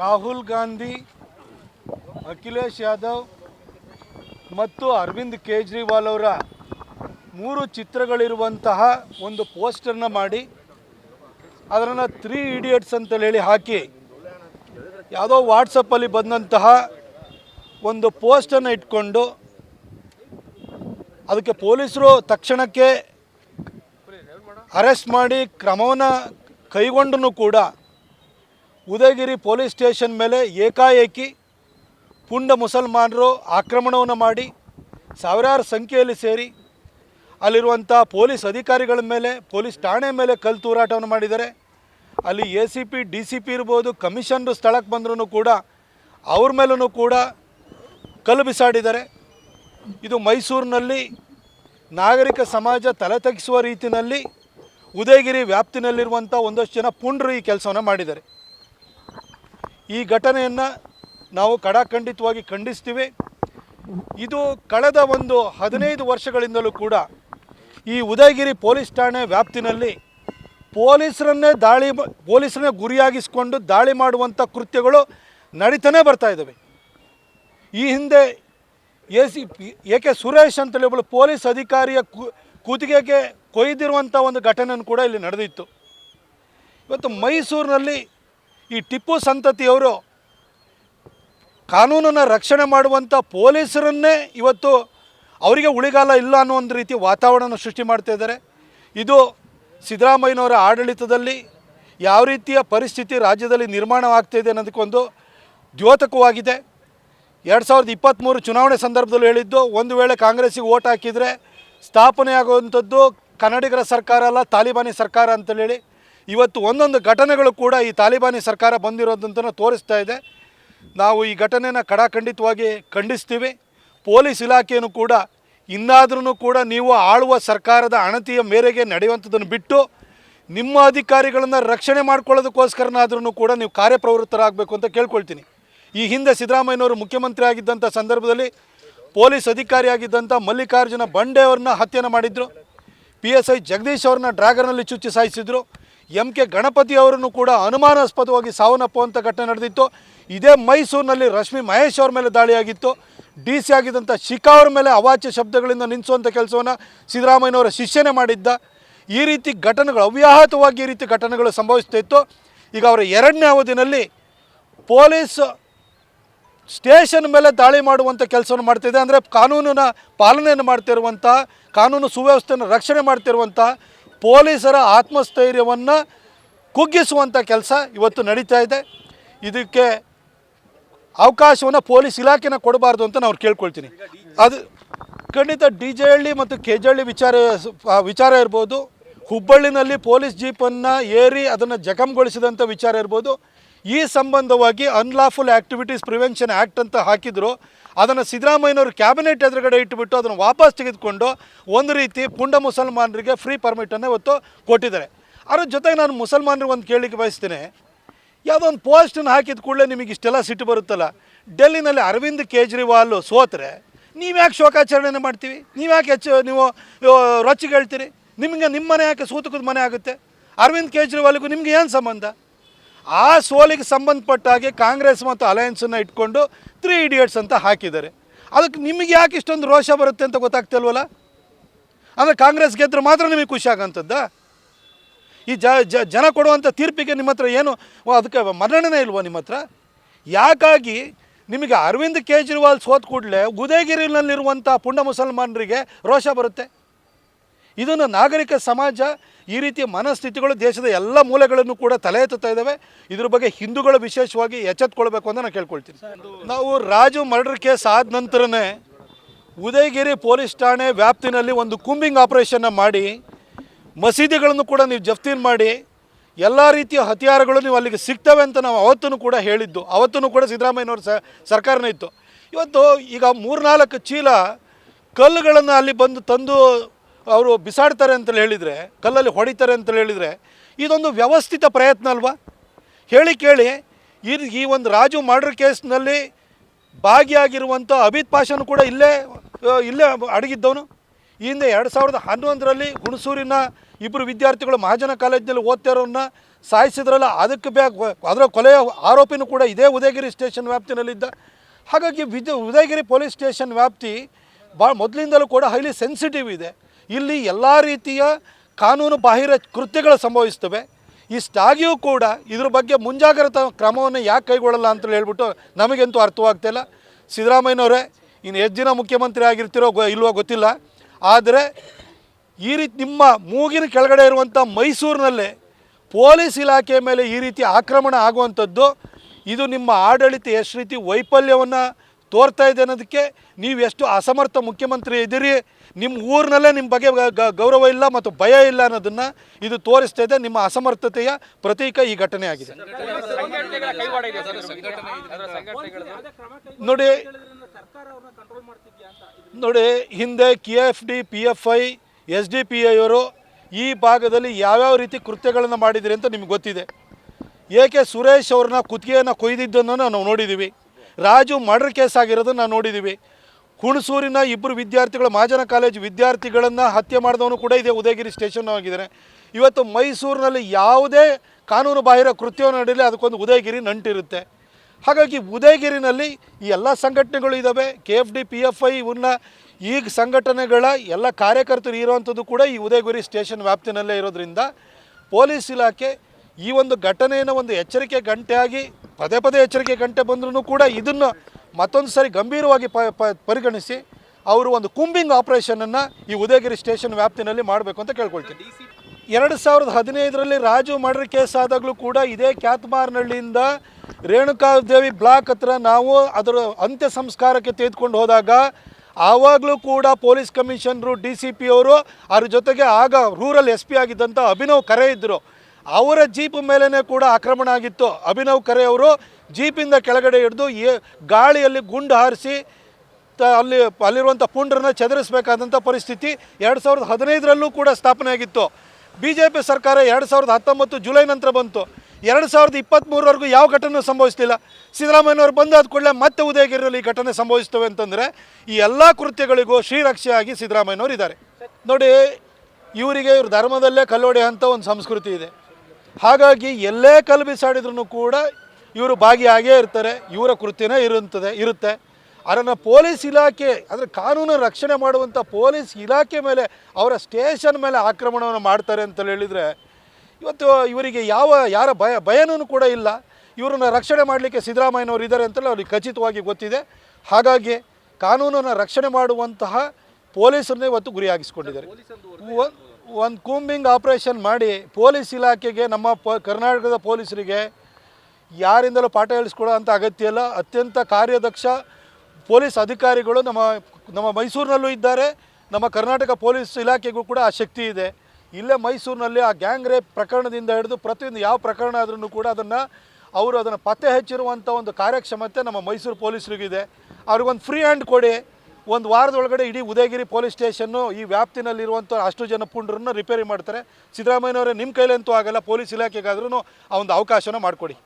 ರಾಹುಲ್ ಗಾಂಧಿ, ಅಖಿಲೇಶ್ ಯಾದವ್ ಮತ್ತು ಅರವಿಂದ್ ಕೇಜ್ರಿವಾಲ್ ಅವರ ಮೂರು ಚಿತ್ರಗಳಿರುವಂತಹ ಒಂದು ಪೋಸ್ಟರ್ನ ಮಾಡಿ, ಅದನ್ನು ತ್ರೀ ಇಡಿಯಟ್ಸ್ ಅಂತೇಳಿ ಹೇಳಿ ಹಾಕಿ, ಯಾವುದೋ ವಾಟ್ಸಪ್ಪಲ್ಲಿ ಬಂದಂತಹ ಒಂದು ಪೋಸ್ಟನ್ನು ಇಟ್ಕೊಂಡು, ಅದಕ್ಕೆ ಪೊಲೀಸರು ತಕ್ಷಣಕ್ಕೆ ಅರೆಸ್ಟ್ ಮಾಡಿ ಕ್ರಮವನ್ನು ಕೈಗೊಂಡೂ ಕೂಡ ಉದಯಗಿರಿ ಪೊಲೀಸ್ ಸ್ಟೇಷನ್ ಮೇಲೆ ಏಕಾಏಕಿ ಪುಂಡ ಮುಸಲ್ಮಾನರು ಆಕ್ರಮಣವನ್ನು ಮಾಡಿ ಸಾವಿರಾರು ಸಂಖ್ಯೆಯಲ್ಲಿ ಸೇರಿ ಅಲ್ಲಿರುವಂಥ ಪೊಲೀಸ್ ಅಧಿಕಾರಿಗಳ ಮೇಲೆ, ಪೊಲೀಸ್ ಠಾಣೆ ಮೇಲೆ ಕಲ್ಲು ತೂರಾಟವನ್ನು ಮಾಡಿದ್ದಾರೆ. ಅಲ್ಲಿ A C P D C P ಇರ್ಬೋದು, ಕಮಿಷನ್ರು ಸ್ಥಳಕ್ಕೆ ಬಂದರೂ ಕೂಡ ಅವ್ರ ಮೇಲೂ ಕೂಡ ಕಲ್ಲು ಬಿಸಾಡಿದ್ದಾರೆ. ಇದು ಮೈಸೂರಿನಲ್ಲಿ ನಾಗರಿಕ ಸಮಾಜ ತಲೆ ತಗ್ಗಿಸುವ ರೀತಿಯಲ್ಲಿ ಉದಯಗಿರಿ ವ್ಯಾಪ್ತಿನಲ್ಲಿರುವಂಥ ಒಂದಷ್ಟು ಜನ ಪುಂಡ್ರು ಈ ಕೆಲಸವನ್ನು ಮಾಡಿದ್ದಾರೆ. ಈ ಘಟನೆಯನ್ನು ನಾವು ಕಡಾಖಂಡಿತವಾಗಿ ಖಂಡಿಸ್ತೀವಿ. ಇದು ಕಳೆದ ಒಂದು ಹದಿನೈದು ವರ್ಷಗಳಿಂದಲೂ ಕೂಡ ಈ ಉದಯಗಿರಿ ಪೊಲೀಸ್ ಠಾಣೆ ವ್ಯಾಪ್ತಿನಲ್ಲಿ ಪೊಲೀಸರನ್ನೇ ದಾಳಿ ಪೊಲೀಸರನ್ನೇ ಗುರಿಯಾಗಿಸಿಕೊಂಡು ದಾಳಿ ಮಾಡುವಂಥ ಕೃತ್ಯಗಳು ನಡೀತಾನೆ ಬರ್ತಾ ಇದ್ದಾವೆ. ಈ ಹಿಂದೆ A C A K Suresh ಅಂತೇಳಿ ಒಬ್ಬಳು ಪೊಲೀಸ್ ಅಧಿಕಾರಿಯ ಕೂತಿಗೆಗೆ ಕೊಯ್ದಿರುವಂಥ ಒಂದು ಘಟನೆಯನ್ನು ಕೂಡ ಇಲ್ಲಿ ನಡೆದಿತ್ತು. ಇವತ್ತು ಮೈಸೂರಿನಲ್ಲಿ ಈ ಟಿಪ್ಪು ಸಂತತಿಯವರು ಕಾನೂನನ್ನು ರಕ್ಷಣೆ ಮಾಡುವಂಥ ಪೊಲೀಸರನ್ನೇ ಇವತ್ತು ಅವರಿಗೆ ಉಳಿಗಾಲ ಇಲ್ಲ ಅನ್ನೋ ಒಂದು ರೀತಿ ವಾತಾವರಣ ಸೃಷ್ಟಿ ಮಾಡ್ತಾ ಇದು ಸಿದ್ದರಾಮಯ್ಯನವರ ಆಡಳಿತದಲ್ಲಿ ಯಾವ ರೀತಿಯ ಪರಿಸ್ಥಿತಿ ರಾಜ್ಯದಲ್ಲಿ ನಿರ್ಮಾಣವಾಗ್ತಾಯಿದೆ ಅನ್ನೋದಕ್ಕೊಂದು ದ್ಯೋತಕವಾಗಿದೆ. ಎರಡು ಸಾವಿರದ ಇಪ್ಪತ್ತ್ಮೂರು ಚುನಾವಣೆ ಸಂದರ್ಭದಲ್ಲಿ ಹೇಳಿದ್ದು, ಒಂದು ವೇಳೆ ಕಾಂಗ್ರೆಸ್ಸಿಗೆ ಓಟ್ ಹಾಕಿದರೆ ಸ್ಥಾಪನೆ ಆಗುವಂಥದ್ದು ಕನ್ನಡಿಗರ ಸರ್ಕಾರ ಅಲ್ಲ, ತಾಲಿಬಾನಿ ಸರ್ಕಾರ ಅಂತೇಳಿ ಇವತ್ತು ಒಂದೊಂದು ಘಟನೆಗಳು ಕೂಡ ಈ ತಾಲಿಬಾನಿ ಸರ್ಕಾರ ಬಂದಿರೋದಂತನೂ ತೋರಿಸ್ತಾ ಇದೆ. ನಾವು ಈ ಘಟನೆನ ಕಡಾಖಂಡಿತವಾಗಿ ಖಂಡಿಸ್ತೀವಿ. ಪೊಲೀಸ್ ಇಲಾಖೆಯೂ ಕೂಡ ಇನ್ನಾದ್ರೂ ಕೂಡ ನೀವು ಆಳುವ ಸರ್ಕಾರದ ಅಣತಿಯ ಮೇರೆಗೆ ನಡೆಯುವಂಥದ್ದನ್ನು ಬಿಟ್ಟು ನಿಮ್ಮ ಅಧಿಕಾರಿಗಳನ್ನು ರಕ್ಷಣೆ ಮಾಡ್ಕೊಳ್ಳೋದಕ್ಕೋಸ್ಕರನಾದ್ರೂ ಕೂಡ ನೀವು ಕಾರ್ಯಪ್ರವೃತ್ತರಾಗಬೇಕು ಅಂತ ಕೇಳ್ಕೊಳ್ತೀನಿ. ಈ ಹಿಂದೆ ಸಿದ್ದರಾಮಯ್ಯನವರು ಮುಖ್ಯಮಂತ್ರಿ ಆಗಿದ್ದಂಥ ಸಂದರ್ಭದಲ್ಲಿ ಪೊಲೀಸ್ ಅಧಿಕಾರಿಯಾಗಿದ್ದಂಥ ಮಲ್ಲಿಕಾರ್ಜುನ ಬಂಡೆ ಅವ್ರನ್ನ ಹತ್ಯೆನ ಮಾಡಿದ್ರು. ಪಿ ಎಸ್ ಐ ಜಗದೀಶ್ ಅವ್ರನ್ನ ಡ್ರಾಗರ್ನಲ್ಲಿ ಚುಚ್ಚಿ ಸಾಯಿಸಿದ್ರು. ಎಂ ಕೆ ಗಣಪತಿ ಅವರನ್ನು ಕೂಡ ಅನುಮಾನಾಸ್ಪದವಾಗಿ ಸಾವನ್ನಪ್ಪುವಂಥ ಘಟನೆ ನಡೆದಿತ್ತು. ಇದೇ ಮೈಸೂರಿನಲ್ಲಿ ರಶ್ಮಿ ಮಹೇಶ್ ಅವ್ರ ಮೇಲೆ ದಾಳಿಯಾಗಿತ್ತು. ಡಿ ಸಿ ಆಗಿದ್ದಂಥ ಶಿಖಾ ಅವ್ರ ಮೇಲೆ ಅವಾಚ್ಯ ಶಬ್ದಗಳಿಂದ ನಿಲ್ಲಿಸುವಂಥ ಕೆಲಸವನ್ನು ಸಿದ್ದರಾಮಯ್ಯನವರ ಶಿಷ್ಯನೇ ಮಾಡಿದ್ದ. ಈ ರೀತಿ ಘಟನೆಗಳು ಅವ್ಯಾಹತವಾಗಿ ಈ ರೀತಿ ಘಟನೆಗಳು ಸಂಭವಿಸ್ತಾ ಈಗ ಅವರ ಎರಡನೇ ಅವಧಿನಲ್ಲಿ ಪೊಲೀಸ್ ಸ್ಟೇಷನ್ ಮೇಲೆ ದಾಳಿ ಮಾಡುವಂಥ ಕೆಲಸವನ್ನು ಮಾಡ್ತಿದೆ. ಅಂದರೆ ಕಾನೂನಿನ ಪಾಲನೆಯನ್ನು ಮಾಡ್ತಿರುವಂಥ, ಕಾನೂನು ಸುವ್ಯವಸ್ಥೆಯನ್ನು ರಕ್ಷಣೆ ಮಾಡ್ತಿರುವಂಥ ಪೊಲೀಸರ ಆತ್ಮಸ್ಥೈರ್ಯವನ್ನು ಕುಗ್ಗಿಸುವಂಥ ಕೆಲಸ ಇವತ್ತು ನಡೀತಾ ಇದೆ. ಇದಕ್ಕೆ ಅವಕಾಶವನ್ನು ಪೊಲೀಸ್ ಇಲಾಖೆನ ಕೊಡಬಾರ್ದು ಅಂತ ನಾವು ಕೇಳ್ಕೊಳ್ತೀನಿ. ಅದು ಖಂಡಿತ ಡಿ ಜೆ ಹಳ್ಳಿ ಮತ್ತು ಕೆ ಜೆ ಹಳ್ಳಿ ವಿಚಾರ ವಿಚಾರ ಇರ್ಬೋದು. ಹುಬ್ಬಳ್ಳಿನಲ್ಲಿ ಪೊಲೀಸ್ ಜೀಪನ್ನು ಏರಿ ಅದನ್ನು ಜಖಂಗೊಳಿಸಿದಂಥ ವಿಚಾರ ಇರ್ಬೋದು. ಈ ಸಂಬಂಧವಾಗಿ ಅನ್ಲಾಫುಲ್ ಆ್ಯಕ್ಟಿವಿಟೀಸ್ ಪ್ರಿವೆನ್ಷನ್ ಆ್ಯಕ್ಟ್ ಅಂತ ಹಾಕಿದ್ರು. ಅದನ್ನು ಸಿದ್ದರಾಮಯ್ಯನವರು ಕ್ಯಾಬಿನೆಟ್ ಎದುರುಗಡೆ ಇಟ್ಟುಬಿಟ್ಟು ಅದನ್ನು ವಾಪಸ್ ತೆಗೆದುಕೊಂಡು ಒಂದು ರೀತಿ ಪುಂಡ ಮುಸಲ್ಮಾನರಿಗೆ ಫ್ರೀ ಪರ್ಮಿಟನ್ನು ಇವತ್ತು ಕೊಟ್ಟಿದ್ದಾರೆ. ಅದ್ರ ಜೊತೆಗೆ ನಾನು ಮುಸಲ್ಮಾನರಿಗೆ ಒಂದು ಕೇಳಲಿಕ್ಕೆ ಬಯಸ್ತೇನೆ. ಯಾವುದೋ ಒಂದು ಪೋಸ್ಟನ್ನು ಹಾಕಿದ ಕೂಡಲೇ ನಿಮಗೆ ಇಷ್ಟೆಲ್ಲ ಸಿಟ್ಟು ಬರುತ್ತಲ್ಲ? ಡೆಲ್ಲಿನಲ್ಲಿ ಅರವಿಂದ್ ಕೇಜ್ರಿವಾಲ್ ಸೋತ್ರೆ, ನೀವು ಯಾಕೆ ಶೋಕಾಚರಣೆನ ಮಾಡ್ತೀವಿ? ನೀವು ಯಾಕೆ ಹೆಚ್ಚು ನೀವು ರೊಚ್ಚಿಗೆ ಹೇಳ್ತೀರಿ ನಿಮಗೆ ನಿಮ್ಮ ಮನೆ ಯಾಕೆ ಸೂತಕದ ಮನೆ ಆಗುತ್ತೆ? ಅರವಿಂದ್ ಕೇಜ್ರಿವಾಲ್ಗೂ ನಿಮ್ಗೆ ಏನು ಸಂಬಂಧ? ಆ ಸೋಲಿಗೆ ಸಂಬಂಧಪಟ್ಟ ಹಾಗೆ ಕಾಂಗ್ರೆಸ್ ಮತ್ತು ಅಲಯನ್ಸನ್ನು ಇಟ್ಕೊಂಡು ತ್ರೀ ಇಡಿಯಟ್ಸ್ ಅಂತ ಹಾಕಿದ್ದಾರೆ. ಅದಕ್ಕೆ ನಿಮಗೆ ಯಾಕೆ ಇಷ್ಟೊಂದು ರೋಷ ಬರುತ್ತೆ ಅಂತ ಗೊತ್ತಾಗ್ತಿಲ್ವಲ್ಲ? ಅಂದರೆ ಕಾಂಗ್ರೆಸ್ ಗೆದ್ದರೆ ಮಾತ್ರ ನಿಮಗೆ ಖುಷಿ ಆಗೋಂಥದ್ದಾ? ಈ ಜನ ಕೊಡುವಂಥ ತೀರ್ಪಿಗೆ ನಿಮ್ಮ ಹತ್ರ ಏನು ಅದಕ್ಕೆ ಮರಣನೇ ಇಲ್ವೋ ನಿಮ್ಮ ಹತ್ರ? ಯಾಕಾಗಿ ನಿಮಗೆ ಅರವಿಂದ್ ಕೇಜ್ರಿವಾಲ್ ಸೋತ್ ಕೂಡಲೇ ಉದಯಗಿರಿನಲ್ಲಿರುವಂಥ ಪುಂಡ ಮುಸಲ್ಮಾನರಿಗೆ ರೋಷ ಬರುತ್ತೆ? ಇದನ್ನು ನಾಗರಿಕ ಸಮಾಜ ಈ ರೀತಿಯ ಮನಸ್ಥಿತಿಗಳು ದೇಶದ ಎಲ್ಲ ಮೂಲೆಗಳನ್ನು ಕೂಡ ತಲೆ ಎತ್ತುತ್ತಾ ಇದ್ದಾವೆ. ಇದ್ರ ಬಗ್ಗೆ ಹಿಂದೂಗಳು ವಿಶೇಷವಾಗಿ ಎಚ್ಚೆತ್ಕೊಳ್ಬೇಕು ಅಂತ ನಾನು ಕೇಳ್ಕೊಳ್ತೀನಿ. ನಾವು ರಾಜು ಮರ್ಡರ್ ಕೇಸ್ ಆದ ನಂತರನೇ ಉದಯಗಿರಿ ಪೊಲೀಸ್ ಠಾಣೆ ವ್ಯಾಪ್ತಿನಲ್ಲಿ ಒಂದು ಕುಂಬಿಂಗ್ ಆಪರೇಷನ್ನ ಮಾಡಿ, ಮಸೀದಿಗಳನ್ನು ಕೂಡ ನೀವು ಜಫ್ತೀನ್ ಮಾಡಿ, ಎಲ್ಲ ರೀತಿಯ ಹತಿಯಾರಗಳು ನೀವು ಅಲ್ಲಿಗೆ ಸಿಗ್ತವೆ ಅಂತ ನಾವು ಅವತ್ತೂ ಕೂಡ ಹೇಳಿದ್ದು. ಅವತ್ತೂ ಕೂಡ ಸಿದ್ದರಾಮಯ್ಯನವ್ರ ಸರ್ಕಾರನೇ ಇತ್ತು. ಇವತ್ತು ಈಗ ಮೂರ್ನಾಲ್ಕು ಚೀಲ ಕಲ್ಲುಗಳನ್ನು ಅಲ್ಲಿ ಬಂದು ತಂದು ಅವರು ಬಿಸಾಡ್ತಾರೆ ಅಂತ ಹೇಳಿದರೆ, ಕಲ್ಲಲ್ಲಿ ಹೊಡಿತಾರೆ ಅಂತ ಹೇಳಿದರೆ, ಇದೊಂದು ವ್ಯವಸ್ಥಿತ ಪ್ರಯತ್ನ ಅಲ್ವಾ? ಹೇಳಿ ಕೇಳಿ, ಈ ಈ ಒಂದು ರಾಜು ಮರ್ಡರ್ ಕೇಸ್ನಲ್ಲಿ ಭಾಗಿಯಾಗಿರುವಂಥ ಅಭಿತ್ ಪಾಷನು ಕೂಡ ಇಲ್ಲೇ ಇಲ್ಲೇ ಅಡಗಿದ್ದವನು. ಈ ಹಿಂದೆ ಎರಡು ಸಾವಿರದ ಹನ್ನೊಂದರಲ್ಲಿ ಹುಣಸೂರಿನ ಇಬ್ಬರು ವಿದ್ಯಾರ್ಥಿಗಳು ಮಹಾಜನ ಕಾಲೇಜಿನಲ್ಲಿ ಓದ್ತಾ ಇರೋನ್ನ ಸಾಯಿಸಿದ್ರಲ್ಲ, ಅದಕ್ಕೆ ಬ್ಯಾಕ್ ಅದರ ಕೊಲೆಯ ಆರೋಪಿನೂ ಕೂಡ ಇದೇ ಉದಯಗಿರಿ ಸ್ಟೇಷನ್ ವ್ಯಾಪ್ತಿನಲ್ಲಿದ್ದ. ಹಾಗಾಗಿ ವಿದ್ಯು ಉದಯಗಿರಿ ಪೊಲೀಸ್ ಸ್ಟೇಷನ್ ವ್ಯಾಪ್ತಿ ಭಾಳ ಮೊದಲಿಂದಲೂ ಕೂಡ ಹೈಲಿ ಸೆನ್ಸಿಟಿವ್ ಇದೆ. ಇಲ್ಲಿ ಎಲ್ಲ ರೀತಿಯ ಕಾನೂನು ಬಾಹಿರ ಕೃತ್ಯಗಳು ಸಂಭವಿಸ್ತವೆ ಇಷ್ಟಾಗಿಯೂ ಕೂಡ ಇದ್ರ ಬಗ್ಗೆ ಮುಂಜಾಗ್ರತಾ ಕ್ರಮವನ್ನು ಯಾಕೆ ಕೈಗೊಳ್ಳಲ್ಲ ಅಂತ ಹೇಳ್ಬಿಟ್ಟು ನಮಗಂತೂ ಅರ್ಥವಾಗ್ತಿಲ್ಲ ಸಿದ್ದರಾಮಯ್ಯನವರೇ, ಇನ್ನು ಎಷ್ಟು ದಿನ ಮುಖ್ಯಮಂತ್ರಿ ಆಗಿರ್ತಿರೋ ಗೊ, ಇಲ್ವೋ ಗೊತ್ತಿಲ್ಲ. ಆದರೆ ಈ ರೀತಿ ನಿಮ್ಮ ಮೂಗಿನ ಕೆಳಗಡೆ ಇರುವಂಥ ಮೈಸೂರಿನಲ್ಲೇ ಪೊಲೀಸ್ ಇಲಾಖೆಯ ಮೇಲೆ ಈ ರೀತಿ ಆಕ್ರಮಣ ಆಗುವಂಥದ್ದು, ಇದು ನಿಮ್ಮ ಆಡಳಿತ ಎಷ್ಟು ರೀತಿ ವೈಫಲ್ಯವನ್ನು ತೋರ್ತಾ ಇದೆ ಅನ್ನೋದಕ್ಕೆ ನೀವು ಎಷ್ಟು ಅಸಮರ್ಥ ಮುಖ್ಯಮಂತ್ರಿ ಇದ್ದೀರಿ, ನಿಮ್ಮ ಊರಿನಲ್ಲೇ ನಿಮ್ಮ ಬಗ್ಗೆ ಗೌರವ ಇಲ್ಲ ಮತ್ತು ಭಯ ಇಲ್ಲ ಅನ್ನೋದನ್ನು ಇದು ತೋರಿಸ್ತಾ ಇದೆ. ನಿಮ್ಮ ಅಸಮರ್ಥತೆಯ ಪ್ರತೀಕ ಈ ಘಟನೆ ಆಗಿದೆ. ನೋಡಿ ನೋಡಿ, ಹಿಂದೆ K F D, P F I, S D P ಐಯವರು ಈ ಭಾಗದಲ್ಲಿ ಯಾವ್ಯಾವ ರೀತಿ ಕೃತ್ಯಗಳನ್ನು ಮಾಡಿದಿರಿ ಅಂತ ನಿಮ್ಗೆ ಗೊತ್ತಿದೆ. ಏಕೆ ಸುರೇಶ್ ಅವ್ರನ್ನ ಕುತ್ತಿಗೆಯನ್ನು ಕೊಯ್ದಿದ್ದನ್ನು ನಾವು ನೋಡಿದ್ದೀವಿ ರಾಜು ಮರ್ಡರ್ ಕೇಸ್ ಆಗಿರೋದನ್ನು ನಾವು ನೋಡಿದ್ದೀವಿ ಹುಣಸೂರಿನ ಇಬ್ಬರು ವಿದ್ಯಾರ್ಥಿಗಳು ಮಹಾಜನ ಕಾಲೇಜು ವಿದ್ಯಾರ್ಥಿಗಳನ್ನು ಹತ್ಯೆ ಮಾಡಿದವನು ಕೂಡ ಇದೆ ಉದಯಗಿರಿ ಸ್ಟೇಷನ್ ಆಗಿದ್ದಾರೆ ಇವತ್ತು ಮೈಸೂರಿನಲ್ಲಿ ಯಾವುದೇ ಕಾನೂನು ಬಾಹಿರ ಕೃತ್ಯವನ್ನು ನಡೀಲಿ ಅದಕ್ಕೊಂದು ಉದಯಗಿರಿ ನಂಟಿರುತ್ತೆ. ಹಾಗಾಗಿ ಉದಯಗಿರಿನಲ್ಲಿ ಈ ಎಲ್ಲ ಸಂಘಟನೆಗಳು ಇದ್ದಾವೆ K F D, P F I ಇವನ್ನ ಈಗ ಸಂಘಟನೆಗಳ ಎಲ್ಲ ಕಾರ್ಯಕರ್ತರು ಇರುವಂಥದ್ದು ಕೂಡ ಈ ಉದಯಗಿರಿ ಸ್ಟೇಷನ್ ವ್ಯಾಪ್ತಿನಲ್ಲೇ ಇರೋದ್ರಿಂದ ಪೊಲೀಸ್ ಇಲಾಖೆ ಈ ಒಂದು ಘಟನೆಯನ್ನು ಒಂದು ಎಚ್ಚರಿಕೆ ಗಂಟೆಯಾಗಿ, ಪದೇ ಪದೇ ಎಚ್ಚರಿಕೆ ಗಂಟೆ ಬಂದ್ರೂ ಕೂಡ ಇದನ್ನು ಮತ್ತೊಂದು ಸಾರಿ ಗಂಭೀರವಾಗಿ ಪರಿಗಣಿಸಿ ಅವರು ಒಂದು ಕುಂಬಿಂಗ್ ಆಪರೇಷನನ್ನು ಈ ಉದಯಗಿರಿ ಸ್ಟೇಷನ್ ವ್ಯಾಪ್ತಿನಲ್ಲಿ ಮಾಡಬೇಕು ಅಂತ ಕೇಳ್ಕೊಳ್ತೀನಿ. ಎರಡು ಸಾವಿರದ ಹದಿನೈದರಲ್ಲಿ ರಾಜು ಮರ್ಡರ್ ಕೇಸ್ ಆದಾಗಲೂ ಕೂಡ ಇದೇ ರೇಣುಕಾ ರೇಣುಕಾದೇವಿ ಬ್ಲಾಕ್ ಹತ್ರ ನಾವು ಅದರ ಅಂತ್ಯ ಸಂಸ್ಕಾರಕ್ಕೆ ತೆಗೆದುಕೊಂಡು ಹೋದಾಗ ಆವಾಗಲೂ ಕೂಡ ಪೊಲೀಸ್ ಕಮಿಷನರು, ಡಿ ಸಿ ಪಿ ಅವರು ಅದ್ರ ಜೊತೆಗೆ ಆಗ ರೂರಲ್ ಎಸ್ ಪಿ ಆಗಿದ್ದಂಥ ಅಭಿನವ್ ಕರೆ ಇದ್ದರು. ಅವರ ಜೀಪ್ ಮೇಲೇ ಕೂಡ ಆಕ್ರಮಣ ಆಗಿತ್ತು. ಅಭಿನವ್ ಖರೆ ಅವರು ಜೀಪಿಂದ ಕೆಳಗಡೆ ಹಿಡಿದು ಗಾಳಿಯಲ್ಲಿ ಗುಂಡು ಹಾರಿಸಿ ತ ಅಲ್ಲಿ ಅಲ್ಲಿರುವಂಥ ಪುಂಡ್ರನ್ನ ಚದರಿಸಬೇಕಾದಂಥ ಪರಿಸ್ಥಿತಿ ಎರಡು ಸಾವಿರದ ಹದಿನೈದರಲ್ಲೂ ಕೂಡ ಸ್ಥಾಪನೆ ಆಗಿತ್ತು. ಬಿ ಜೆ ಪಿ ಸರ್ಕಾರ ಎರಡು ಸಾವಿರದ ಹತ್ತೊಂಬತ್ತು ಜುಲೈ ನಂತರ ಬಂತು. ಎರಡು ಸಾವಿರದ ಇಪ್ಪತ್ತ್ಮೂರವರೆಗೂ ಯಾವ ಘಟನೆ ಸಂಭವಿಸ್ತಿಲ್ಲ. ಸಿದ್ದರಾಮಯ್ಯನವರು ಬಂದಾದ ಕೂಡಲೇ ಮತ್ತೆ ಉದಯಗಿರಿಯಲ್ಲಿ ಈ ಘಟನೆ ಸಂಭವಿಸ್ತವೆ ಅಂತಂದರೆ ಈ ಎಲ್ಲ ಕೃತ್ಯಗಳಿಗೂ ಶ್ರೀರಕ್ಷೆಯಾಗಿ ಸಿದ್ದರಾಮಯ್ಯನವರು ಇದ್ದಾರೆ. ನೋಡಿ, ಇವರಿಗೆ ಇವ್ರ ಧರ್ಮದಲ್ಲೇ ಕಲ್ಲೋಡೆ ಅಂತ ಒಂದು ಸಂಸ್ಕೃತಿ ಇದೆ. ಹಾಗಾಗಿ ಎಲ್ಲೇ ಕಲ್ಲು ಬಿಸಾಡಿದ್ರೂ ಕೂಡ ಇವರು ಭಾಗಿಯಾಗೇ ಇರ್ತಾರೆ ಇವರ ಕೃತ್ಯನೇ ಇರುತ್ತದೆ ಇರುತ್ತೆ. ಅದನ್ನು ಪೊಲೀಸ್ ಇಲಾಖೆ ಅಂದರೆ ಕಾನೂನು ರಕ್ಷಣೆ ಮಾಡುವಂಥ ಪೊಲೀಸ್ ಇಲಾಖೆ ಮೇಲೆ ಅವರ ಸ್ಟೇಷನ್ ಮೇಲೆ ಆಕ್ರಮಣವನ್ನು ಮಾಡ್ತಾರೆ ಅಂತ ಹೇಳಿದರೆ ಇವತ್ತು ಇವರಿಗೆ ಯಾವ ಯಾರ ಭಯ ಭಯನೂ ಕೂಡ ಇಲ್ಲ. ಇವರನ್ನ ರಕ್ಷಣೆ ಮಾಡಲಿಕ್ಕೆ ಸಿದ್ದರಾಮಯ್ಯನವರು ಇದ್ದಾರೆ ಅಂತಲೇ ಅವ್ರಿಗೆ ಖಚಿತವಾಗಿ ಗೊತ್ತಿದೆ. ಹಾಗಾಗಿ ಕಾನೂನನ್ನು ರಕ್ಷಣೆ ಮಾಡುವಂತಹ ಪೊಲೀಸರನ್ನೇ ಇವತ್ತು ಗುರಿಯಾಗಿಸ್ಕೊಂಡಿದ್ದಾರೆ. ಒಂದು ಕೂಂಬಿಂಗ್ ಆಪರೇಷನ್ ಮಾಡಿ ಪೊಲೀಸ್ ಇಲಾಖೆಗೆ, ನಮ್ಮ ಪ, ಕರ್ನಾಟಕದ ಪೊಲೀಸರಿಗೆ ಯಾರಿಂದಲೂ ಪಾಠ ಹೇಳಿಸ್ಕೊಳ್ಳೋ ಅಂತ ಅಗತ್ಯ ಇಲ್ಲ. ಅತ್ಯಂತ ಕಾರ್ಯದಕ್ಷ ಪೊಲೀಸ್ ಅಧಿಕಾರಿಗಳು ನಮ್ಮ ನಮ್ಮ ಮೈಸೂರಿನಲ್ಲೂ ಇದ್ದಾರೆ. ನಮ್ಮ ಕರ್ನಾಟಕ ಪೊಲೀಸ್ ಇಲಾಖೆಗೂ ಕೂಡ ಆ ಶಕ್ತಿ ಇದೆ. ಇಲ್ಲೇ ಮೈಸೂರಿನಲ್ಲಿ ಆ ಗ್ಯಾಂಗ್ ರೇಪ್ ಪ್ರಕರಣದಿಂದ ಹಿಡಿದು ಪ್ರತಿಯೊಂದು ಯಾವ ಪ್ರಕರಣ ಆದ್ರೂ ಕೂಡ ಅದನ್ನು ಅವರು ಅದನ್ನು ಪತ್ತೆ ಹಚ್ಚಿರುವಂಥ ಒಂದು ಕಾರ್ಯಕ್ಷಮತೆ ನಮ್ಮ ಮೈಸೂರು ಪೊಲೀಸರಿಗಿದೆ. ಅವ್ರಿಗೊಂದು ಫ್ರೀ ಹ್ಯಾಂಡ್ ಕೊಡಿ. ಒಂದು ವಾರದೊಳಗಡೆ ಇಡೀ ಉದಯಗಿರಿ ಪೊಲೀಸ್ ಸ್ಟೇಷನ್ನು ಈ ವ್ಯಾಪ್ತಿನಲ್ಲಿರುವಂಥ ಅಷ್ಟು ಜನ ಪುಂಡ್ರನ್ನ ರಿಪೇರಿ ಮಾಡ್ತಾರೆ. ಸಿದ್ದರಾಮಯ್ಯನವರೇ, ನಿಮ್ಮ ಕೈಲಂತೂ ಆಗಲ್ಲ, ಪೊಲೀಸ್ ಇಲಾಖೆಗಾದ್ರೂ ಆ ಒಂದು ಅವಕಾಶನ ಮಾಡಿಕೊಡಿ.